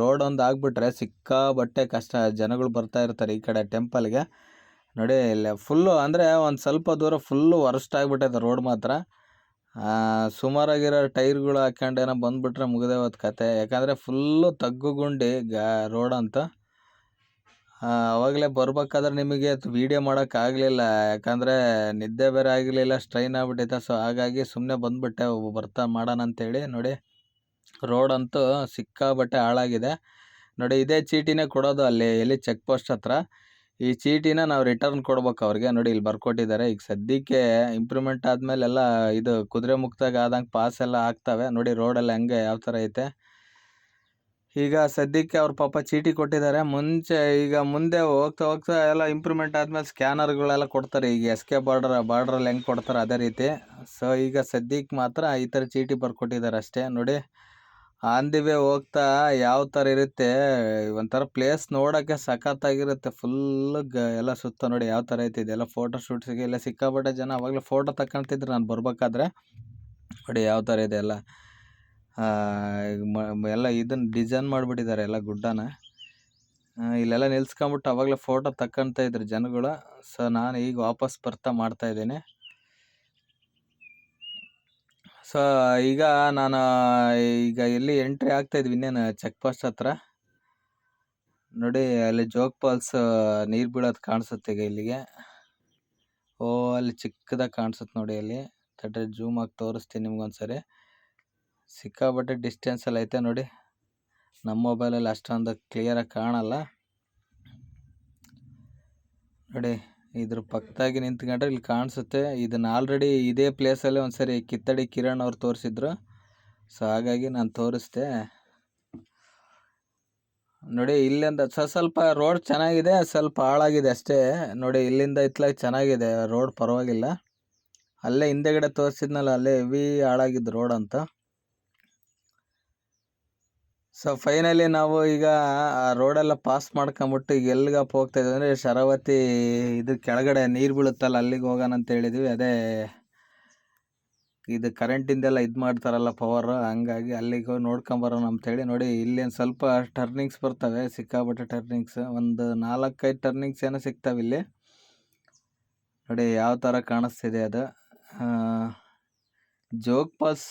[SPEAKER 1] ರೋಡ್ ಒಂದು ಆಗ್ಬಿಟ್ರೆ ಸಿಕ್ಕಾಬಟ್ಟೆ ಕಷ್ಟ. ಜನಗಳು ಬರ್ತಾ ಇರ್ತಾರೆ ಈ ಕಡೆ ಟೆಂಪಲ್ಗೆ ನೋಡಿ ಇಲ್ಲ ಫುಲ್ಲು ಅಂದರೆ ಒಂದು ಸ್ವಲ್ಪ ದೂರ ಫುಲ್ಲು ವರ್ಸ್ಟ್ ಆಗಿಬಿಟ್ಟೈತೆ ರೋಡ್ ಮಾತ್ರ. ಸುಮಾರಾಗಿರೋ ಟೈರ್ಗಳು ಹಾಕ್ಯಂಡೇನೋ ಬಂದುಬಿಟ್ರೆ ಮುಗಿದೇ ಹೋದ ಕತೆ. ಯಾಕಂದರೆ ಫುಲ್ಲು ತಗ್ಗುಗುಂಡಿ ಗಾ, ರೋಡ್ ಅಂತ. ಅವಾಗಲೇ ಬರ್ಬೇಕಾದ್ರೆ ನಿಮಗೆ ವೀಡಿಯೋ ಮಾಡೋಕ್ಕಾಗಲಿಲ್ಲ ಯಾಕಂದರೆ ನಿದ್ದೆ ಬೇರೆ ಆಗಲಿಲ್ಲ ಸ್ಟ್ರೈನ್ ಆಗಿಬಿಟ್ಟೈತೆ. ಸೊ ಹಾಗಾಗಿ ಸುಮ್ಮನೆ ಬಂದುಬಿಟ್ಟೆ ಬರ್ತಾ ಮಾಡೋಣ ಅಂತೇಳಿ ನೋಡಿ. ರೋಡ್ ಅಂತೂ ಸಿಕ್ಕಾಬಟ್ಟೆ ಹಾಳಾಗಿದೆ. ನೋಡಿ, ಇದೇ ಚೀಟಿನೇ ಕೊಡೋದು ಅಲ್ಲಿ, ಎಲ್ಲಿ ಚೆಕ್ ಪೋಸ್ಟ್ ಹತ್ರ. ಈ ಚೀಟಿನ ನಾವು ರಿಟರ್ನ್ ಕೊಡ್ಬೇಕು ಅವ್ರಿಗೆ. ನೋಡಿ, ಇಲ್ಲಿ ಬರ್ಕೊಟ್ಟಿದ್ದಾರೆ. ಈಗ ಸದ್ಯಕ್ಕೆ ಇಂಪ್ರೂವ್ಮೆಂಟ್ ಆದಮೇಲೆ ಎಲ್ಲ ಇದು ಕುದುರೆ ಮುಕ್ತಾಗ ಆದಂಗೆ ಪಾಸ್ ಎಲ್ಲ ಆಗ್ತವೆ. ನೋಡಿ ರೋಡೆಲ್ಲ ಹಂಗೆ, ಯಾವ ಥರ ಐತೆ. ಈಗ ಸದ್ಯಕ್ಕೆ ಅವ್ರ ಪಾಪ ಚೀಟಿ ಕೊಟ್ಟಿದ್ದಾರೆ. ಮುಂಚೆ, ಈಗ ಮುಂದೆ ಹೋಗ್ತಾ ಹೋಗ್ತಾ ಎಲ್ಲ ಇಂಪ್ರೂವ್ಮೆಂಟ್ ಆದಮೇಲೆ ಸ್ಕ್ಯಾನರ್ಗಳೆಲ್ಲ ಕೊಡ್ತಾರೆ. ಈಗ ಎಸ್ ಕೆ ಬಾರ್ಡರ್, ಬಾರ್ಡ್ರಲ್ಲಿ ಹೆಂಗೆ ಕೊಡ್ತಾರೆ ಅದೇ ರೀತಿ. ಸೊ, ಈಗ ಸದ್ಯಕ್ಕೆ ಮಾತ್ರ ಈ ಥರ ಚೀಟಿ ಬರ್ಕೊಟ್ಟಿದ್ದಾರೆ ಅಷ್ಟೇ. ನೋಡಿ ಆನ್ ದಿ ವೇ ಹೋಗ್ತಾ ಯಾವ ಥರ ಇರುತ್ತೆ, ಒಂಥರ ಪ್ಲೇಸ್ ನೋಡೋಕ್ಕೆ ಸಖತ್ತಾಗಿರುತ್ತೆ. ಫುಲ್ ಗ ಎಲ್ಲ ಸುತ್ತ ನೋಡಿ ಯಾವ ಥರ ಐತೆ, ಇದೆಲ್ಲ ಫೋಟೋ ಶೂಟ್ಸಿಗೆ ಎಲ್ಲ ಸಿಕ್ಕಾಪಟ್ಟೆ ಜನ ಅವಾಗಲೇ ಫೋಟೋ ತಗೊಳ್ತಿದ್ರು ನಾನು ಬರ್ಬೇಕಾದ್ರೆ. ನೋಡಿ ಯಾವ ಥರ ಇದೆ ಎಲ್ಲ. ಎಲ್ಲ ಇದನ್ನು ಡಿಸೈನ್ ಮಾಡಿಬಿಟ್ಟಿದ್ದಾರೆ ಎಲ್ಲ ಗುಡ್ಡನ. ಇಲ್ಲೆಲ್ಲ ನಿಲ್ಸ್ಕೊಂಬಿಟ್ಟು ಅವಾಗಲೇ ಫೋಟೋ ತಕ್ಕಂತ ಇದ್ರು ಜನಗಳು. ಸೊ ನಾನು ಈಗ ವಾಪಸ್ ಬರ್ತಾ ಮಾಡ್ತಾ ಇದ್ದೀನಿ. ಸೊ ಈಗ ನಾನು, ಈಗ ಎಲ್ಲಿ ಎಂಟ್ರಿ ಆಗ್ತಾ ಇದ್ವಿ ಇನ್ನೇನು ಚೆಕ್ ಪೋಸ್ಟ್ ಹತ್ರ? ನೋಡಿ, ಅಲ್ಲಿ ಜೋಗ್ ಫಾಲ್ಸ್ ನೀರು ಬೀಳೋದು ಕಾಣಿಸುತ್ತೆ ಈಗ ಇಲ್ಲಿಗೆ. ಓ, ಅಲ್ಲಿ ಚಿಕ್ಕದಾಗಿ ಕಾಣಿಸುತ್ತೆ ನೋಡಿ ಅಲ್ಲಿ. ತಡ್ರೆ ಜೂಮ್ ಆಗಿ ತೋರಿಸ್ತೀನಿ ನಿಮ್ಗೊಂದ್ಸರಿ. ಸಿಕ್ಕಾಬಟ್ಟೆ ಡಿಸ್ಟೆನ್ಸ್ ಎಲ್ಲ ಐತೆ ನೋಡಿ. ನಮ್ಮ ಮೊಬೈಲಲ್ಲಿ ಅಷ್ಟೊಂದು ಕ್ಲಿಯರಾಗಿ ಕಾಣಲ್ಲ. ನೋಡಿ ಇದ್ರ ಪಕ್ಕದಾಗಿ ನಿಂತ್ಕೊಂಡ್ರೆ ಇಲ್ಲಿ ಕಾಣಿಸುತ್ತೆ. ಇದನ್ನು ಆಲ್ರೆಡಿ ಇದೇ ಪ್ಲೇಸಲ್ಲೇ ಒಂದ್ಸರಿ ಕಿತ್ತಡಿ ಕಿರಣ್ ಅವ್ರು ತೋರಿಸಿದ್ರು. ಸೊ ಹಾಗಾಗಿ ನಾನು ತೋರಿಸ್ದೆ. ನೋಡಿ, ಇಲ್ಲಿಂದ ಸ, ಸ್ವಲ್ಪ ರೋಡ್ ಚೆನ್ನಾಗಿದೆ, ಸ್ವಲ್ಪ ಹಾಳಾಗಿದೆ ಅಷ್ಟೇ. ನೋಡಿ, ಇಲ್ಲಿಂದ ಇತ್ಲಾಗ ಚೆನ್ನಾಗಿದೆ ರೋಡ್ ಪರವಾಗಿಲ್ಲ. ಅಲ್ಲೇ ಹಿಂದೆಗಡೆ ತೋರಿಸಿದ್ನಲ್ಲ, ಅಲ್ಲೇ ಹೆವಿ ಹಾಳಾಗಿದ್ದು ರೋಡ್ ಅಂತ. ಸೊ ಫೈನಲಿ ನಾವು ಈಗ ಆ ರೋಡೆಲ್ಲ ಪಾಸ್ ಮಾಡ್ಕೊಂಬಿಟ್ಟು ಈಗ ಎಲ್ಲಿಗಪ್ಪ ಹೋಗ್ತಾ ಇದ್ದೀವಿ ಅಂದರೆ ಶರಾವತಿ ಇದು ಕೆಳಗಡೆ ನೀರು ಬೀಳುತ್ತಲ್ಲ ಅಲ್ಲಿಗೆ ಹೋಗೋಣ ಅಂತ ಹೇಳಿದ್ವಿ. ಅದೇ ಇದು ಕರೆಂಟಿಂದೆಲ್ಲ ಇದು ಮಾಡ್ತಾರಲ್ಲ ಪವರ್ ಹಂಗಾಗಿ ಅಲ್ಲಿಗೆ ಹೋಗಿ ನೋಡ್ಕೊಂಬರೋಣ ಅಂತೇಳಿ ನೋಡಿ ಇಲ್ಲಿ ಒಂದು ಸ್ವಲ್ಪ ಟರ್ನಿಂಗ್ಸ್ ಬರ್ತವೆ ಸಿಕ್ಕಾಬಟ್ಟೆ ಟರ್ನಿಂಗ್ಸ್ ಒಂದು ನಾಲ್ಕೈದು ಟರ್ನಿಂಗ್ಸ್ ಏನೋ ಸಿಗ್ತಾವೆ ಇಲ್ಲಿ. ನೋಡಿ ಯಾವ ಥರ ಕಾಣಿಸ್ತಿದೆ ಅದು. ಜೋಗ್ ಫಾಲ್ಸ್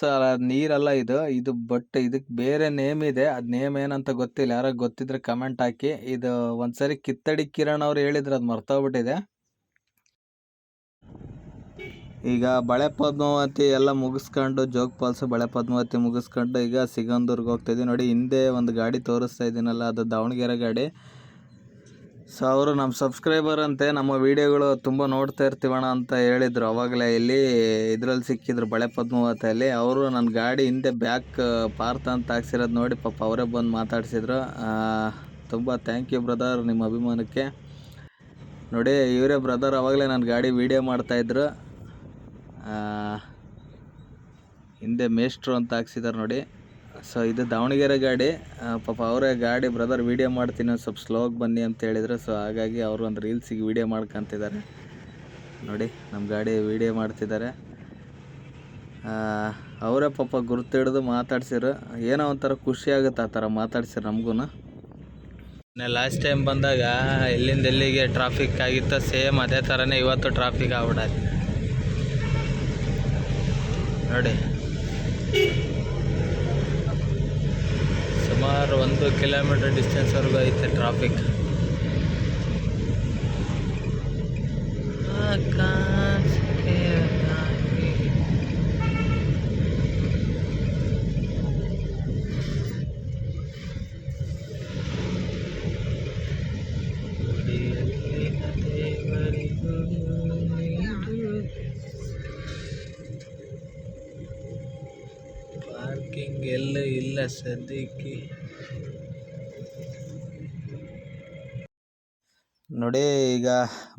[SPEAKER 1] ನೀರಲ್ಲ ಇದು. ಇದು ಬಟ್ ಇದಕ್ಕೆ ಬೇರೆ ನೇಮ್ ಇದೆ. ಅದು ನೇಮ್ ಏನಂತ ಗೊತ್ತಿಲ್ಲ. ಯಾರೋ ಗೊತ್ತಿದ್ರೆ ಕಮೆಂಟ್ ಹಾಕಿ. ಇದು ಒಂದ್ಸರಿ ಕಿತ್ತಡಿ ಕಿರಣ್ ಅವ್ರು ಹೇಳಿದ್ರು ಅದು ಮರ್ತೋಗ್ಬಿಟ್ಟಿದೆ. ಈಗ ಬಳೆ ಪದ್ಮಾವತಿ ಎಲ್ಲ ಮುಗಿಸ್ಕೊಂಡು, ಜೋಗ್ ಫಾಲ್ಸ್ ಬಳೆ ಪದ್ಮಾವತಿ ಮುಗಿಸ್ಕೊಂಡು ಈಗ ಸಿಗಂದೂರ್ಗೆ ಹೋಗ್ತಾ ಇದೀವಿ. ನೋಡಿ, ಹಿಂದೆ ಒಂದು ಗಾಡಿ ತೋರಿಸ್ತಾ ಇದ್ದೀನಲ್ಲ ಅದು ದಾವಣಗೆರೆ ಗಾಡಿ. ಸೊ ಅವರು ನಮ್ಮ ಸಬ್ಸ್ಕ್ರೈಬರ್ ಅಂತೆ, ನಮ್ಮ ವಿಡಿಯೋಗಳು ತುಂಬ ನೋಡ್ತಾ ಇರ್ತೀವಣ ಅಂತ ಹೇಳಿದ್ರು. ಅವಾಗಲೇ ಇಲ್ಲಿ ಇದರಲ್ಲಿ ಸಿಕ್ಕಿದ್ರು ಬಳೆ ಪದ್ಮಾವತಿಯಲ್ಲಿ. ಅವರು ನನ್ನ ಗಾಡಿ ಹಿಂದೆ ಬ್ಯಾಕ್ ಪಾರ್ತ್ ಅಂತ ಹಾಕ್ಸಿರೋದು ನೋಡಿ ಪಾಪ ಅವರೇ ಬಂದು ಮಾತಾಡಿಸಿದ್ರು. ತುಂಬ ಥ್ಯಾಂಕ್ ಯು ಬ್ರದರ್ ನಿಮ್ಮ ಅಭಿಮಾನಕ್ಕೆ. ನೋಡಿ, ಇವರೇ ಬ್ರದರ್ ಅವಾಗಲೇ ನನ್ನ ಗಾಡಿ ವಿಡಿಯೋ ಮಾಡ್ತಾಯಿದ್ರು ಹಿಂದೆ ಮೇಷ್ಟ್ರು ಅಂತ ಹಾಕ್ಸಿದ್ದಾರೆ ನೋಡಿ. ಸೊ ಇದು ದಾವಣಗೆರೆ ಗಾಡಿ. ಪಾಪ ಅವರೇ ಗಾಡಿ ಬ್ರದರ್ ವೀಡಿಯೋ ಮಾಡ್ತೀನಿ ಒಂದು ಸ್ವಲ್ಪ ಸ್ಲೋಗೆ ಬನ್ನಿ ಅಂತ ಹೇಳಿದ್ರು. ಸೊ ಹಾಗಾಗಿ ಅವರು ಒಂದು ರೀಲ್ಸಿಗೆ ವೀಡಿಯೋ ಮಾಡ್ಕೊತಿದ್ದಾರೆ. ನೋಡಿ ನಮ್ಮ ಗಾಡಿ ವೀಡಿಯೋ ಮಾಡ್ತಿದ್ದಾರೆ. ಅವರೇ ಪಾಪ ಗುರುತು ಹಿಡಿದು ಮಾತಾಡ್ಸಿರು. ಏನೋ ಒಂಥರ ಖುಷಿ ಆಗುತ್ತೆ ಆ ಥರ ಮಾತಾಡ್ಸಿರು ನಮಗೂ ಲಾಸ್ಟ್ ಟೈಮ್ ಬಂದಾಗ ಎಲ್ಲಿಂದ ಎಲ್ಲಿಗೆ ಟ್ರಾಫಿಕ್ ಆಗಿತ್ತು ಸೇಮ್ ಅದೇ ಥರನೇ ಇವತ್ತು ಟ್ರಾಫಿಕ್ ಆಗ್ಬಿಡತ್ತೆ ನೋಡಿ. ಸುಮಾರು ಒಂದು ಕಿಲೋಮೀಟರ್ ಡಿಸ್ಟೆನ್ಸ್ವರೆಗೂ ಐತೆ ಟ್ರಾಫಿಕ್ ಆಕಾಶಕ್ಕೆ ಎಲ್ಲ ಇಲ್ಲ ಸದ್ಯಕ್ಕೆ. ನೋಡಿ, ಈಗ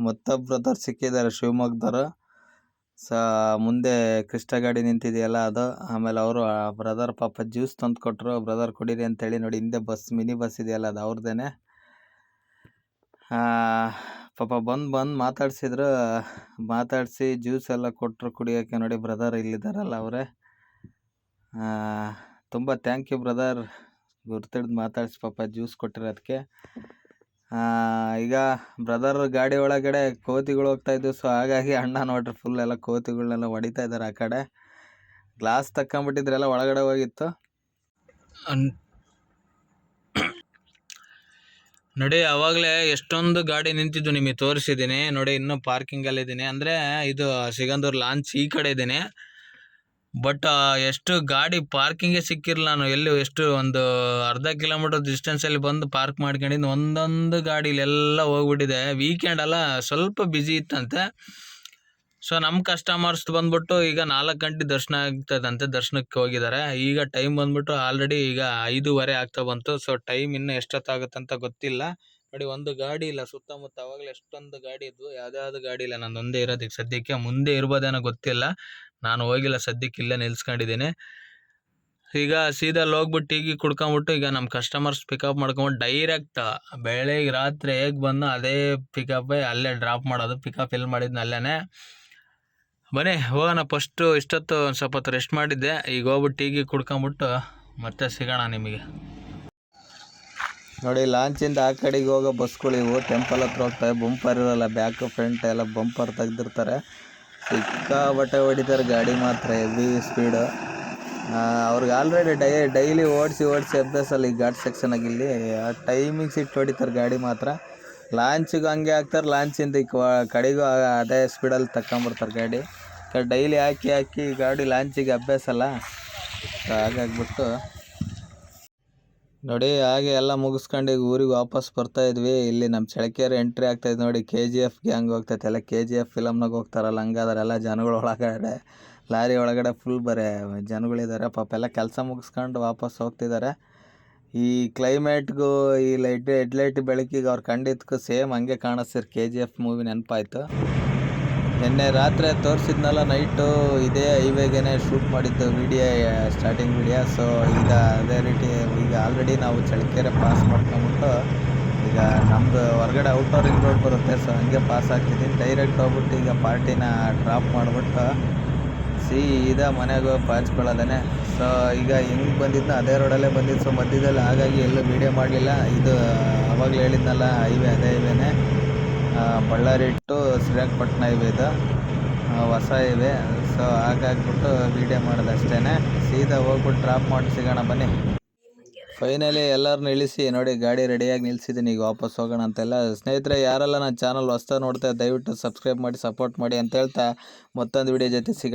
[SPEAKER 1] ಮತ್ತೊಬ್ಬ ಬ್ರದರ್ ಸಿಕ್ಕಿದ್ದಾರೆ ಶಿವಮೊಗ್ಗದವರು ಸ, ಮುಂದೆ ಕೃಷ್ಣ ಗಾಡಿ ನಿಂತಿದೆಯಲ್ಲ ಅದು. ಆಮೇಲೆ ಅವರು ಬ್ರದರ್ ಪಾಪ ಜ್ಯೂಸ್ ತಂದು ಕೊಟ್ಟರು ಬ್ರದರ್ ಕುಡೀರಿ ಅಂತೇಳಿ ನೋಡಿ, ಹಿಂದೆ ಬಸ್, ಮಿನಿ ಬಸ್ ಇದೆಯಲ್ಲ ಅದು ಅವ್ರದ್ದೇ ಪಾಪ ಬಂದು ಬಂದು ಮಾತಾಡ್ಸಿದ್ರು. ಮಾತಾಡಿಸಿ ಜ್ಯೂಸ್ ಎಲ್ಲ ಕೊಟ್ಟರು ಕುಡಿಯೋಕ್ಕೆ ನೋಡಿ ಬ್ರದರ್ ಇಲ್ಲಿದ್ದಾರಲ್ಲ ಅವರೇ. ತುಂಬ ಥ್ಯಾಂಕ್ ಯು ಬ್ರದರ್ ಗುರ್ತಿಡ್ದು ಮಾತಾಡಿಸಿ ಪಾಪ ಜ್ಯೂಸ್ ಕೊಟ್ಟಿರೋದಕ್ಕೆ ಈಗ ಬ್ರದರ್ ಗಾಡಿ ಒಳಗಡೆ ಕೋತಿಗಳು ಹೋಗ್ತಾ ಇದ್ವು ಸೊ ಹಾಗಾಗಿ ಅಣ್ಣ ನೋಡ್ರಿ ಫುಲ್ ಎಲ್ಲ ಕೋತಿಗಳನ್ನೆಲ್ಲ ಹೊಡಿತಾ ಇದ್ದಾರೆ ಆ ಕಡೆ. ಗ್ಲಾಸ್ ತಕ್ಕೊಂಬಿಟ್ಟಿದ್ರೆಲ್ಲ ಒಳಗಡೆ ಹೋಗಿತ್ತು. ನೋಡಿ, ಅವಾಗಲೇ ಎಷ್ಟೊಂದು ಗಾಡಿ ನಿಂತಿದ್ದು ನಿಮಗೆ ತೋರಿಸಿದ್ದೀನಿ. ನೋಡಿ, ಇನ್ನೂ ಪಾರ್ಕಿಂಗಲ್ಲಿದ್ದೀನಿ ಅಂದರೆ ಇದು ಸಿಗಂದೂರು ಲಾಂಚ್ ಈ ಕಡೆ ಇದ್ದೀನಿ. ಬಟ್ ಎಷ್ಟು ಗಾಡಿ ಪಾರ್ಕಿಂಗೇ ಸಿಕ್ಕಿರಲ್ಲ ನಾನು. ಎಲ್ಲಿ ಎಷ್ಟು ಒಂದು ಅರ್ಧ ಕಿಲೋಮೀಟರ್ ಡಿಸ್ಟೆನ್ಸಲ್ಲಿ ಬಂದು ಪಾರ್ಕ್ ಮಾಡ್ಕೊಂಡಿದ್ದು, ಒಂದೊಂದು ಗಾಡಿ ಇಲ್ಲೆಲ್ಲ ಹೋಗ್ಬಿಟ್ಟಿದೆ. ವೀಕೆಂಡ್ ಅಲ್ಲ, ಸ್ವಲ್ಪ ಬ್ಯುಸಿ ಇತ್ತಂತೆ. ಸೊ ನಮ್ಮ ಕಸ್ಟಮರ್ಸ್ ಬಂದ್ಬಿಟ್ಟು ಈಗ ನಾಲ್ಕು ಗಂಟೆ ದರ್ಶನ ಆಗ್ತದಂತೆ, ದರ್ಶನಕ್ಕೆ ಹೋಗಿದ್ದಾರೆ. ಈಗ ಟೈಮ್ ಬಂದ್ಬಿಟ್ಟು ಆಲ್ರೆಡಿ ಈಗ ಐದೂವರೆ ಆಗ್ತಾ ಬಂತು. ಸೊ ಟೈಮ್ ಇನ್ನೂ ಎಷ್ಟೊತ್ತಾಗುತ್ತೆ ಅಂತ ಗೊತ್ತಿಲ್ಲ. ನೋಡಿ, ಒಂದು ಗಾಡಿ ಇಲ್ಲ, ಸುತ್ತಮುತ್ತ ಅವಾಗಲೇ ಎಷ್ಟೊಂದು ಗಾಡಿ ಇದ್ವು. ಯಾವ್ದಾವ್ದು ಗಾಡಿ ಇಲ್ಲ ನಂದು ಒಂದೇ ಇರೋದಕ್ಕೆ ಸದ್ಯಕ್ಕೆ ಮುಂದೆ ಇರ್ಬೋದೇನೋ ಗೊತ್ತಿಲ್ಲ. ನಾನು ಹೋಗಿಲ್ಲ, ಸದ್ಯಕ್ಕೆ ಇಲ್ಲೇ ನಿಲ್ಸ್ಕೊಂಡಿದ್ದೀನಿ. ಈಗ ಸೀದಾ ಅಲ್ಲಿ ಹೋಗ್ಬಿಟ್ಟು ಟೀಗಿ ಕುಡ್ಕೊಂಬಿಟ್ಟು ಈಗ ನಮ್ಮ ಕಸ್ಟಮರ್ಸ್ ಪಿಕಪ್ ಮಾಡ್ಕೊಂಬಿಟ್ಟು ಡೈರೆಕ್ಟ್ ಬೆಳಿಗ್ಗೆ ರಾತ್ರಿ ಹೇಗೆ ಬಂದು ಅದೇ ಪಿಕಪ್ ಅಲ್ಲೇ ಡ್ರಾಪ್ ಮಾಡೋದು ಪಿಕಪ್ ಎಲ್ಲಿ ಮಾಡಿದ್ನ ಅಲ್ಲೇ ಬನ್ನಿ, ಹೋಗೋಣ ಫಸ್ಟು ಇಷ್ಟೊತ್ತು ಒಂದು ಸ್ವಲ್ಪ ಹೊತ್ತು ರೆಸ್ಟ್ ಮಾಡಿದ್ದೆ. ಈಗ ಹೋಗ್ಬಿಟ್ಟು ಟೀಗಿ ಕುಡ್ಕೊಂಬಿಟ್ಟು ಮತ್ತೆ ಸಿಗೋಣ ನಿಮಗೆ. ನೋಡಿ ಲಾಂಚಿಂದ ಆ ಕಡೆಗೆ ಹೋಗೋ ಬಸ್ಗಳು ಇವು. ಟೆಂಪಲ್ ಹತ್ರ ಹೋಗ್ತವೆ ಬಂಪರ್ ಇರೋಲ್ಲ ಬ್ಯಾಕ್ ಫ್ರಂಟ್ ಎಲ್ಲ ಬಂಪರ್ ತೆಗ್ದಿರ್ತಾರೆ. ಸಿಕ್ಕಾಬಟ್ಟೆ ಹೊಡಿತಾರೆ ಗಾಡಿ ಮಾತ್ರ ಹೆವಿ ಸ್ಪೀಡು ಅವ್ರಿಗೆ ಆಲ್ರೆಡಿ ಡೈ ಡೈಲಿ ಓಡಿಸಿ ಓಡಿಸಿ ಅಭ್ಯಾಸ ಅಲ್ಲಿ ಘಾಟ್ ಸೆಕ್ಷನಾಗಿ ಇಲ್ಲಿ, ಆ ಟೈಮಿಂಗ್ಸ್ ಇಟ್ಟು ಹೊಡಿತಾರೆ ಗಾಡಿ ಮಾತ್ರ. ಲಾಂಚಿಗೆ ಹಂಗೆ ಹಾಕ್ತಾರೆ ಲಾಂಚಿಂದ ಈ ಕ- ಕಡೆಗೂ ಅದೇ ಸ್ಪೀಡಲ್ಲಿ ತಗೊಂಬರ್ತಾರೆ ಗಾಡಿ. ಡೈಲಿ ಹಾಕಿ ಹಾಕಿ ಗಾಡಿ ಲಾಂಚಿಗೆ ಅಭ್ಯಾಸ ಅಲ್ಲ ಹಾಗಾಗ್ಬಿಟ್ಟು ನೋಡಿ, ಹಾಗೆ ಎಲ್ಲ ಮುಗಿಸ್ಕೊಂಡು ಈಗ ಊರಿಗೆ ವಾಪಸ್ ಬರ್ತಾ ಇದ್ವಿ. ಇಲ್ಲಿ ನಮ್ಮ ಚಳಕೆರೆ ಎಂಟ್ರಿ ಆಗ್ತಾ ಇದೆ ನೋಡಿ ಕೆ ಜಿ ಎಫ್ ಗ್ಯಾಂಗ್ ಹೋಗ್ತೈತೆ. ಎಲ್ಲ ಕೆ ಜಿ ಎಫ್ ಫಿಲಮ್ನಾಗ ಹೋಗ್ತಾರಲ್ಲ, ಹಂಗಾದ್ರೆ ಎಲ್ಲ ಜನಗಳು ಒಳಗಡೆ, ಲಾರಿ ಒಳಗಡೆ ಫುಲ್ ಬರೇ ಜನಗಳಿದ್ದಾರೆ ಪಾಪ ಎಲ್ಲ ಕೆಲಸ ಮುಗಿಸ್ಕೊಂಡು ವಾಪಸ್ ಹೋಗ್ತಿದ್ದಾರೆ ಈ ಕ್ಲೈಮೇಟ್ಗೂ ಈ ಲೈಟ್ ಹೆಡ್ಲೈಟ್ ಬೆಳಕಿಗೆ ಅವ್ರು ಖಂಡಿತಕ್ಕೂ ಸೇಮ್ ಹಂಗೆ ಕಾಣಿಸ್ತಿರ್ ಕೆ ಜಿ ಎಫ್ ಮೂವಿ ನೆನಪಾಯ್ತು. ನಿನ್ನೆ ರಾತ್ರಿ ತೋರಿಸಿದ್ನಲ್ಲ ನೈಟು ಇದೇ ಹೈವೇಗೇನೆ ಶೂಟ್ ಮಾಡಿದ್ದು ವಿಡಿಯೋ ಸ್ಟಾರ್ಟಿಂಗ್ ವಿಡಿಯೋ ಸೊ ಈಗ ಅದೇ ರೀತಿ ಈಗ ಆಲ್ರೆಡಿ ನಾವು ಚಳ್ಳಕೆರೆ ಪಾಸ್ ಮಾಡ್ಕೊಂಬಿಟ್ಟು ಈಗ ನಮ್ಮದು ಹೊರಗಡೆ ಔಟರ್ ರಿಂಗ್ ರೋಡ್ ಬರುತ್ತೆ. ಸೊ ಹಂಗೆ ಪಾಸ್ ಆಗ್ತಿದ್ದೀನಿ ಡೈರೆಕ್ಟ್ ಹೋಗ್ಬಿಟ್ಟು ಈಗ ಪಾರ್ಟಿನ ಡ್ರಾಪ್ ಮಾಡಿಬಿಟ್ಟು, ಸೀದಾ ಮನೆಗೆ ಹೋಗಿ ಪಾಚ್ಕೊಳ್ಳೋದೇ ಸೊ ಈಗ ಹೆಂಗೆ ಬಂದಿದ್ನ, ಅದೇ ರೋಡಲ್ಲೇ ಬಂದಿದ್ದು. ಸೊ ಮಧ್ಯದಲ್ಲಿ ಹಾಗಾಗಿ ಎಲ್ಲೂ ವೀಡಿಯೋ ಮಾಡಲಿಲ್ಲ. ಇದು ಅವಾಗಲೇ ಹೇಳಿದ್ನಲ್ಲ ಹೈವೇ ಅದೇ ಹೈವೇನೆ ಬಳ್ಳಾರಿ ಟು ಶ್ರೀರಂಗಪಟ್ಟಣ ಇವೆ ಇದು. ಹೊಸ ಇವೆ. ಸೊ ಹಾಗಾಗ್ಬಿಟ್ಟು ವೀಡಿಯೋ ಮಾಡೋದು ಅಷ್ಟೇ ಸೀದಾ ಹೋಗ್ಬಿಟ್ಟು ಡ್ರಾಪ್ ಮಾಡಿ ಸಿಗೋಣ ಬನ್ನಿ. ಫೈನಲಿ ಎಲ್ಲರನ್ನೂ ಇಳಿಸಿ, ನೋಡಿ ಗಾಡಿ ರೆಡಿಯಾಗಿ ನಿಲ್ಸಿದ್ದೀನಿ, ಈಗ ವಾಪಸ್ ಹೋಗೋಣ ಅಂತೆಲ್ಲ. ಸ್ನೇಹಿತರೆ, ಯಾರೆಲ್ಲ ನನ್ನ ಚಾನಲ್ ಹೊಸ್ತಾ ನೋಡ್ತಾ ದಯವಿಟ್ಟು ಸಬ್ಸ್ಕ್ರೈಬ್ ಮಾಡಿ ಸಪೋರ್ಟ್ ಮಾಡಿ ಅಂತ ಹೇಳ್ತಾ ಮತ್ತೊಂದು ವಿಡಿಯೋ ಜೊತೆ ಸಿಗ